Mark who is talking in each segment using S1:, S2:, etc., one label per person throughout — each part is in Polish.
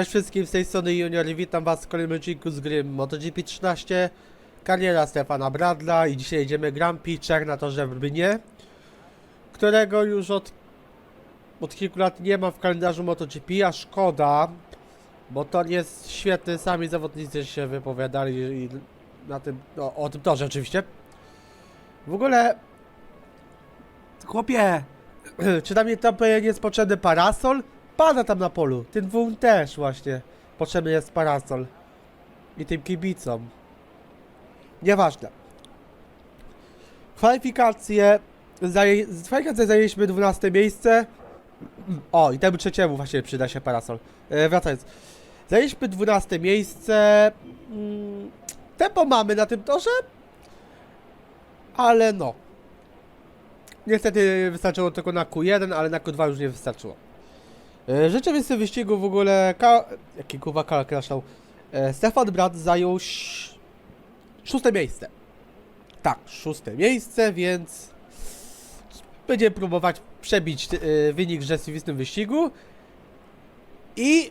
S1: Cześć wszystkim, z tej strony Junior i witam was w kolejnym odcinku z gry MotoGP 13 Kariera Stefana Bradla i dzisiaj jedziemy Grand Prix na torze w Brnie Którego już od, od kilku lat nie ma w kalendarzu MotoGP, a szkoda Bo to jest świetny, sami zawodnicy się wypowiadali na tym, no, o tym torze oczywiście W ogóle Chłopie, czy tam nie tam jest potrzebny parasol? Pada tam na polu. Tym dwóm też właśnie potrzebny jest parasol. I tym kibicom. Nieważne. Kwalifikacje. Zaje, kwalifikacje zajęliśmy 12 miejsce. O, i temu trzeciemu właśnie przyda się parasol. E, wracając. Zajęliśmy 12 miejsce. Mm, tempo mamy na tym torze. Ale no. Niestety wystarczyło tylko na Q1, ale na Q2 już nie wystarczyło. E, Rzeczywistym wyścigu w ogóle. Ka... Jaki kurwa Karl kraszał. E, Stefan Brat zajął ś... szóste miejsce. Tak, szóste miejsce, więc będziemy próbować przebić e, wynik rzeczywistym wyścigu i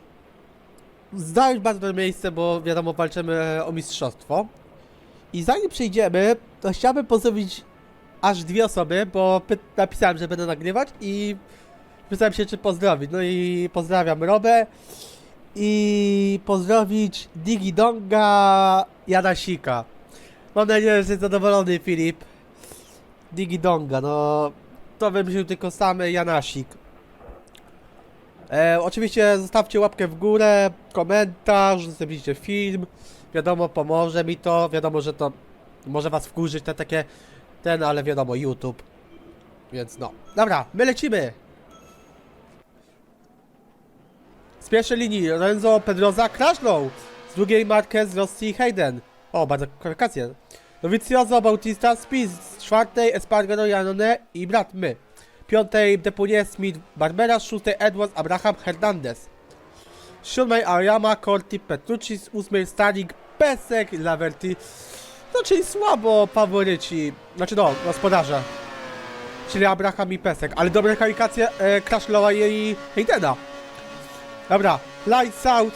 S1: zająć bardzo dobre miejsce, bo wiadomo, walczymy o mistrzostwo. I zanim przejdziemy, to chciałbym pozdrowić aż dwie osoby, bo napisałem, że będę nagrywać i Pytałem się, czy pozdrowić. No i pozdrawiam Robę. I pozdrowić Digidonga Janasika. Mam nadzieję, że jesteś zadowolony, Filip. Digidonga, no... To wymyślił tylko samy Janasik. E, oczywiście zostawcie łapkę w górę, komentarz, zostawcie film. Wiadomo, pomoże mi to. Wiadomo, że to może was wkurzyć te takie... Ten, ale wiadomo, YouTube. Więc no. Dobra, my lecimy! Z pierwszej linii Lorenzo Pedroza crashnął. Z drugiej Marquez, Rossi Hayden. O, bardzo kwalifikacje. Dovizioso Bautista Spies. Z czwartej Espargaro Janone i brat my. Piątej Depunie Smith Barbera. Z szóstej Edwards Abraham Hernandez. Z siódmej Ariama Corti Petrucci. Z ósmej Starling Pesek Laverty. No czyli słabo faworyci. Znaczy no, gospodarze. Czyli Abraham i Pesek. Ale dobre kwalifikacje e, crashlowa i Haydena. Dobra, lights out.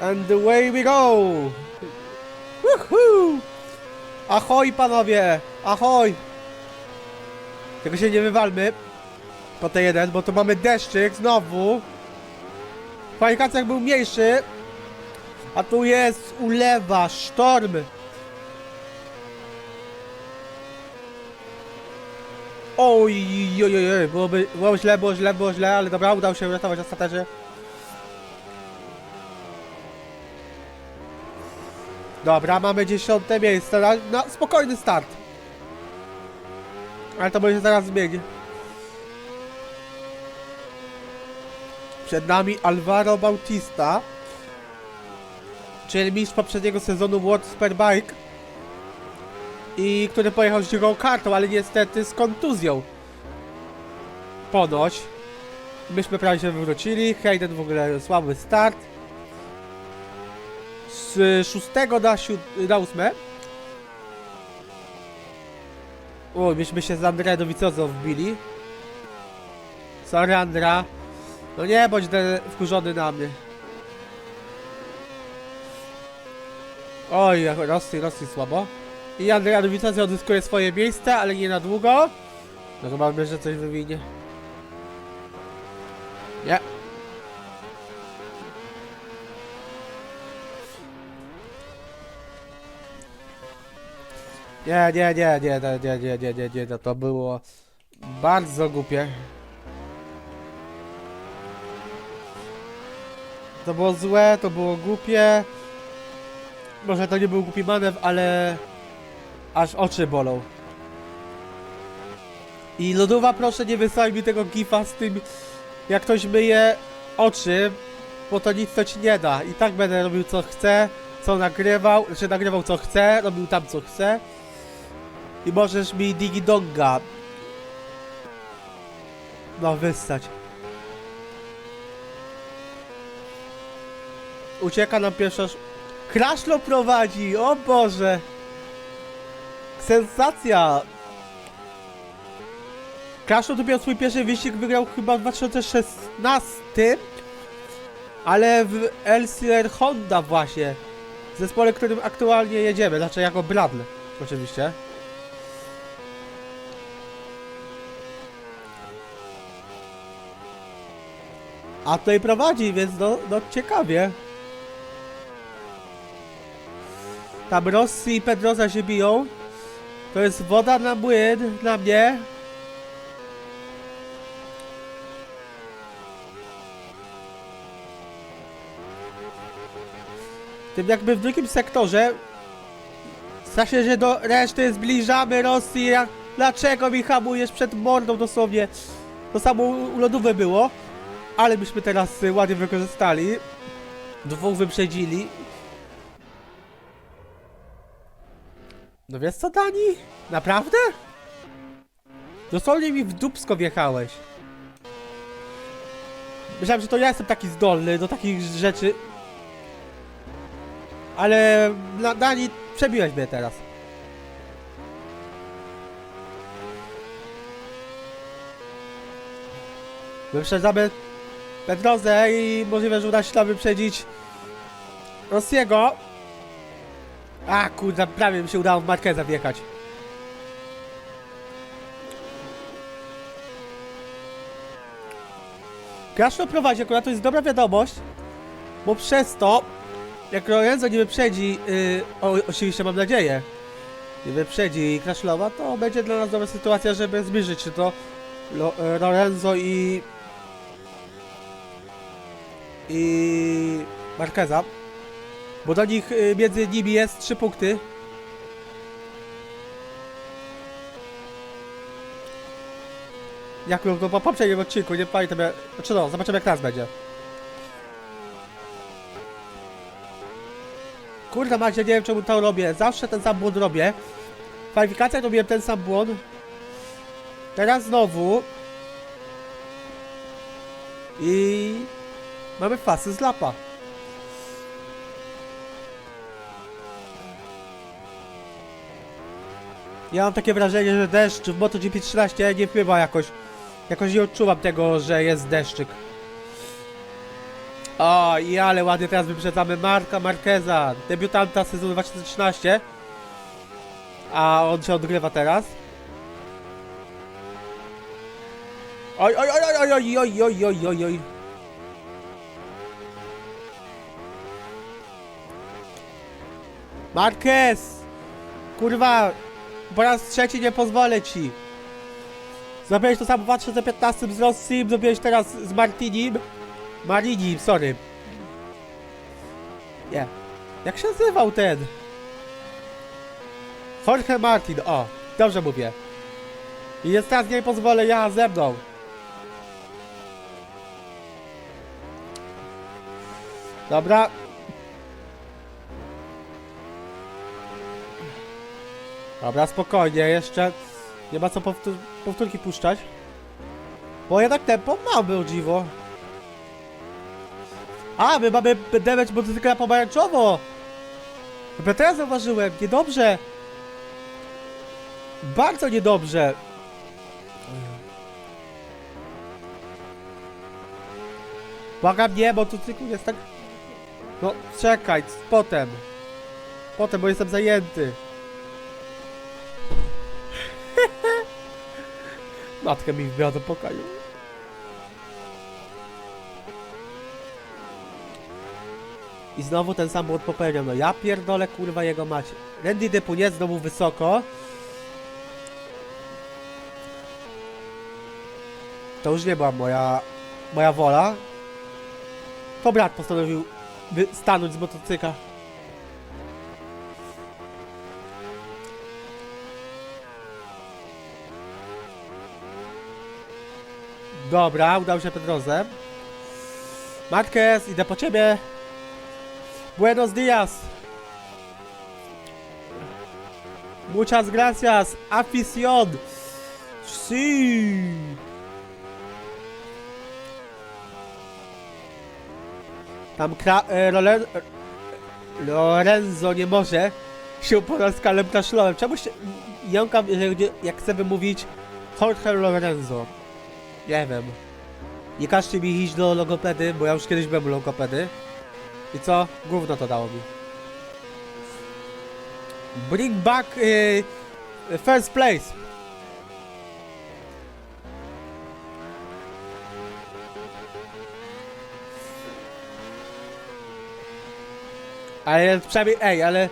S1: And away we go. Woohoo! Ahoj panowie, ahoj. Tego się nie wywalmy. Po te jeden, bo tu mamy deszczyk znowu. W był mniejszy. A tu jest ulewa, sztorm. Oj, oj, oj, oj, byłoby, było źle, było źle, było źle, ale dobra, udało się uratować ostatecznie. Dobra, mamy dziesiąte miejsce, na, na spokojny start. Ale to się zaraz zmieni. Przed nami Alvaro Bautista, czyli mistrz poprzedniego sezonu World Superbike i który pojechał z drugą kartą, ale niestety z kontuzją. Ponoć. Myśmy prawie się wywrócili. Hayden w ogóle słaby start. Z szóstego na, siód- na ósme. O, myśmy się z Andrea Dovizioso wbili. Sorry Andra. No nie bądź wkurzony na mnie. Oj, Rossi, Rossi słabo. I Dovizioso odzyskuje swoje miejsce, ale nie na długo. No chyba myślę, że coś wywinie. Nie. Nie, nie, nie, nie, nie, nie, nie, nie, nie, nie, no to było bardzo głupie. To było złe, to było głupie. Może to nie był głupi manewr, ale aż oczy bolą. I lodowa proszę nie wysłaj mi tego gifa z tym jak ktoś myje oczy, bo to nic to ci nie da. I tak będę robił co chcę, co nagrywał, znaczy nagrywał co chcę, robił tam co chcę. I możesz mi digidonga no wystać. Ucieka nam pierwsza... sz- Kraszlo prowadzi, o Boże! Sensacja! Tu miał swój pierwszy wyścig, wygrał chyba w 2016 ale w LCR Honda właśnie. W zespole, którym aktualnie jedziemy, znaczy jako Bradley, oczywiście. A tutaj prowadzi, więc no, no ciekawie. Tam Rossi i Pedroza się biją. To jest woda na młyn dla mnie. Tym jakby w drugim sektorze Znaczy, że do reszty zbliżamy Rosji. Dlaczego mi hamujesz przed mordą dosłownie? To samo u było Ale byśmy teraz y, ładnie wykorzystali Dwóch wyprzedzili No wiesz co Dani? Naprawdę? Dosłownie mi w dupsko wjechałeś Myślałem, że to ja jestem taki zdolny do takich rzeczy ale na Dani przebiłeś mnie teraz. Wyprzedzamy Pedrozę i możliwe, że uda się nam wyprzedzić Rossiego. A kurde, prawie mi się udało w Marqueza wjechać. Kraszno prowadzi akurat, to jest dobra wiadomość, bo przez to jak Lorenzo nie wyprzedzi, yy, oczywiście mam nadzieję, nie wyprzedzi Crashlowa, to będzie dla nas dobra sytuacja, żeby zbliżyć się do Lo, e, Lorenzo i i Marqueza, bo do nich y, między nimi jest 3 punkty. Jak to po poprzednim odcinku, nie pamiętam, jak- znaczy no, zobaczymy jak teraz będzie. Kurde macie, nie wiem czemu to robię. Zawsze ten sam błąd robię. W kwalifikacjach robiłem ten sam błąd. Teraz znowu. I... Mamy fasy z lapa. Ja mam takie wrażenie, że deszcz w MotoGP 13 nie wpływa jakoś. Jakoś nie odczuwam tego, że jest deszczyk. O, i ale ładnie teraz wyprzedzamy Marka Marqueza, debiutanta sezonu 2013. A on się odgrywa teraz. Oj, oj, oj, oj, oj, oj, oj, oj, oj, oj. Marquez! Kurwa, po raz trzeci nie pozwolę ci. Zrobiłeś to samo w 2015 z Rossim, zrobiłeś teraz z Martinim. Marini, sorry. Nie. Jak się nazywał ten? Jorge Martin, o, dobrze mówię. I jest teraz nie pozwolę ja ze mną. Dobra. Dobra, spokojnie, jeszcze nie ma co powtór powtórki puszczać. Bo jednak tempo mamy o dziwo. A, my mamy damage motocykla pomarańczowo! Chyba teraz zauważyłem, niedobrze! Bardzo niedobrze! Błagam nie, motocykl jest tak... No, czekaj, potem. Potem, bo jestem zajęty. Matkę mi wbiła do pokoju. I znowu ten sam błąd popełniam. No ja pierdolę kurwa jego macie. Randy Depu nie znowu wysoko. To już nie była moja, moja wola. To brat postanowił stanąć z motocykla. Dobra, udał się Pedrozę. Marquez, idę po ciebie. Buenos días. Muchas gracias, afición. Sí. Tam kra e, Loren e, Lorenzo nie może się uporać z Kalem Kaszlowem. Czemu się jąkam, jeżeli- jak chcę wymówić Jorge Lorenzo? Nie wiem. Nie każcie mi iść do logopedy, bo ja już kiedyś byłem u logopedy. I co? Gówno to dało mi. Bring back y, first place. Ale przynajmniej, ej, ale...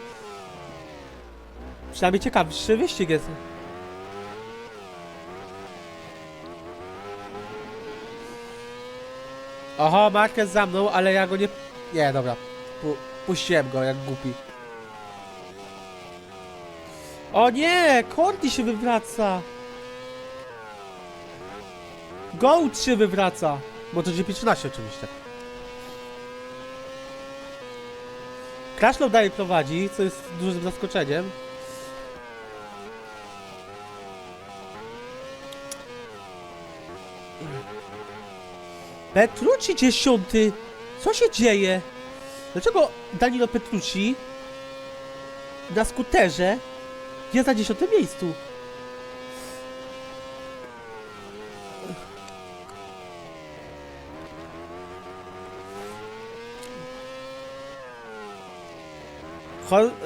S1: Przynajmniej ciekawszy wyścig jest. Oho, Marquez za mną, ale ja go nie... Nie, dobra. Pu puściłem go, jak głupi. O nie! Cordy się wywraca! Goat się wywraca! Bo to GP13 oczywiście. Crashlow dalej prowadzi, co jest dużym zaskoczeniem. Petrucci dziesiąty! Co się dzieje? Dlaczego Danilo Petrucci na skuterze jest na dziesiątym miejscu?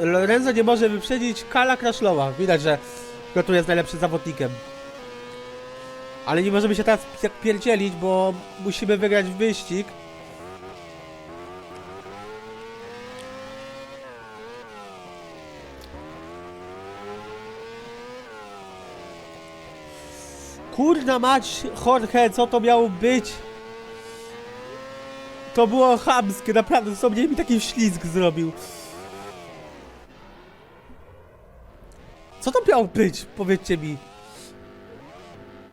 S1: Lorenzo nie może wyprzedzić Kala Crashlowa. Widać, że Piotr jest najlepszym zawodnikiem. Ale nie możemy się teraz jak pierdzielić, bo musimy wygrać wyścig. Kurna mać, Jorge, co to miało być? To było chamskie, naprawdę, sobie mi taki ślizg zrobił. Co to miało być? Powiedzcie mi.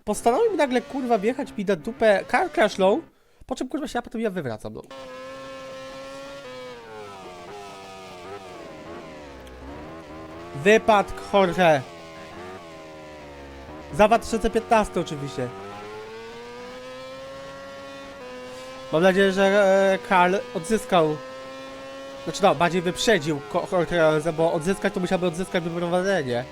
S1: Postanowił nagle kurwa wjechać mi na dupę car crash low, po czym kurwa się ja potem ja wywracam, no. Wypadk Jorge. Za 2015 oczywiście. Mam nadzieję, że e, Karl odzyskał. Znaczy no, bardziej wyprzedził Jorge, bo odzyskać to musiałby odzyskać wyprowadzenie.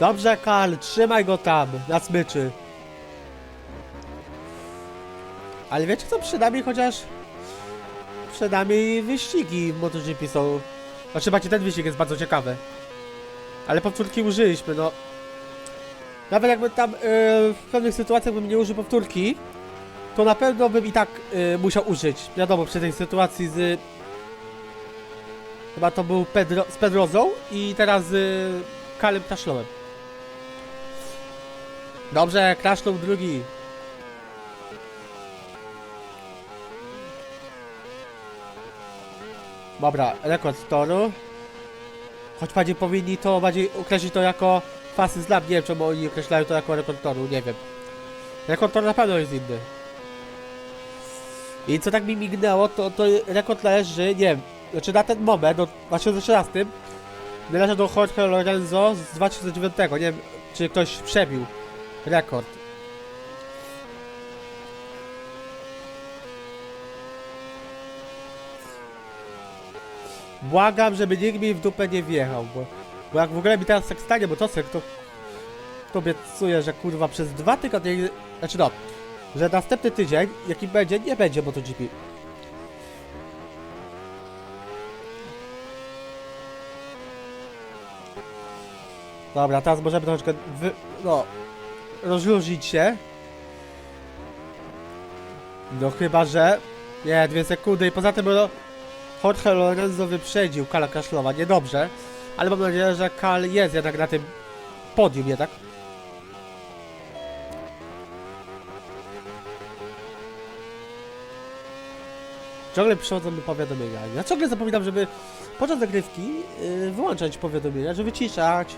S1: Dobrze, Karl, trzymaj go tam, na smyczy. Ale wiecie co, przynajmniej chociaż... Przynajmniej wyścigi w MotoGP są... Znaczy, macie ten wyścig jest bardzo ciekawy. Ale powtórki użyliśmy, no... Nawet jakby tam yy, w pewnych sytuacjach bym nie użył powtórki, to na pewno bym i tak yy, musiał użyć. Wiadomo, przy tej sytuacji z... Chyba to był Pedro, z Pedrozą i teraz z yy, Kalem Taszlowem. Dobrze, Crashlow drugi. Dobra, rekord toru. Choć bardziej powinni to bardziej określić to jako fasy z lab. Nie wiem czemu oni określają to jako rekord toru, nie wiem. Rekord toru na pewno jest inny. I co tak mi mignęło, to, to rekord leży, nie wiem, znaczy na ten moment, no, w 2013 należy do Jorge Lorenzo z 2009, nie wiem, czy ktoś przebił rekord. Błagam, żeby nikt mi w dupę nie wjechał, bo, bo jak w ogóle mi teraz tak stanie motocykl, to, to obiecuję, że kurwa przez dwa tygodnie, znaczy no, że następny tydzień, jaki będzie, nie będzie MotoGP. Dobra, teraz możemy troszeczkę wy, no, rozluźnić się. No chyba, że... Nie, dwie sekundy i poza tym no, Jorge Lorenzo wyprzedził Kala Kaszlowa, niedobrze. Ale mam nadzieję, że Kal jest jednak na tym podium jednak. Ciągle przychodzą mi powiadomienia. Ja ciągle zapominam, żeby podczas zagrywki yy, wyłączać powiadomienia, żeby wyciszać.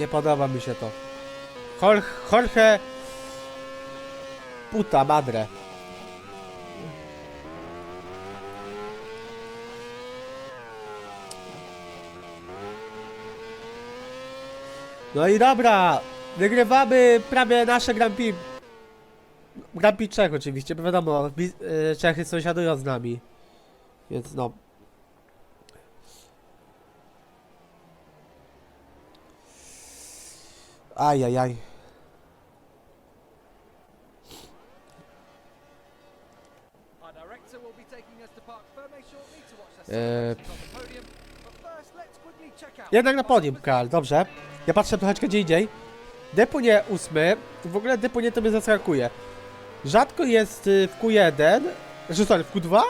S1: Nie podoba mi się to. Jorge, puta madre. No i dobra, wygrywamy prawie nasze Grand Prix. Grand Prix Czech oczywiście, bo wiadomo, Wi- y, Czechy sąsiadują z nami. Więc no.
S2: Check out.
S1: Jednak na podium, Karl, dobrze. Ja patrzę troszeczkę gdzie indziej. Deponie ósmy. W ogóle deponie to mnie zaskakuje. Rzadko jest y, w Q1, że sorry, w Q2,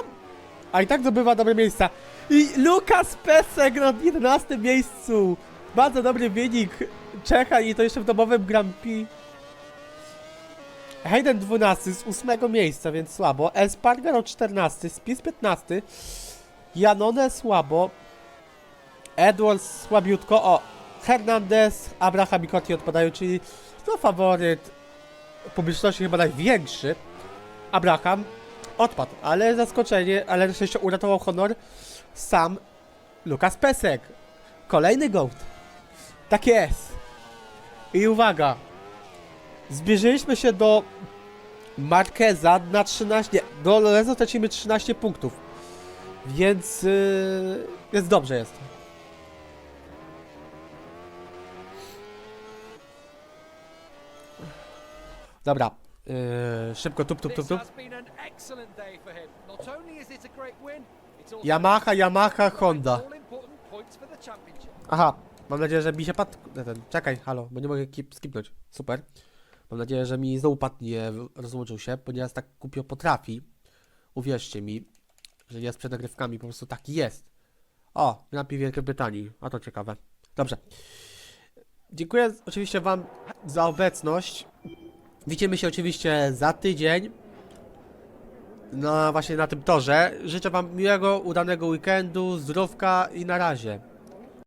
S1: a i tak zdobywa dobre miejsca. I Lukas Pesek na 11 miejscu. Bardzo dobry wynik Czecha i to jeszcze w domowym Grand Prix. Hayden 12 z 8 miejsca, więc słabo. Espargaro 14, Spis 15. Janone słabo. Edwards słabiutko. O, Hernandez, Abraham i Coty odpadają, czyli to faworyt publiczności chyba największy. Abraham odpadł, ale zaskoczenie, ale na szczęście uratował honor sam Lukas Pesek. Kolejny gołd. Tak jest. I uwaga. Zbliżyliśmy się do Marqueza na 13. Nie, do Lorenzo tracimy 13 punktów. Więc yy, jest dobrze jest. Dobra. Yy, szybko tup tup tup tup. Yamaha, Yamaha, Honda. Aha, mam nadzieję, że mi się padł ten. Czekaj, halo, bo nie mogę kip, skipnąć. Super. Mam nadzieję, że mi znowu padł nie rozłączył się, ponieważ tak kupio potrafi. Uwierzcie mi, że jest przed nagrywkami, po prostu tak jest. O, Prix Wielkiej Brytanii, a to ciekawe. Dobrze. Dziękuję oczywiście Wam za obecność. Widzimy się oczywiście za tydzień. No właśnie na tym torze. Życzę Wam miłego, udanego weekendu, zdrówka i na razie.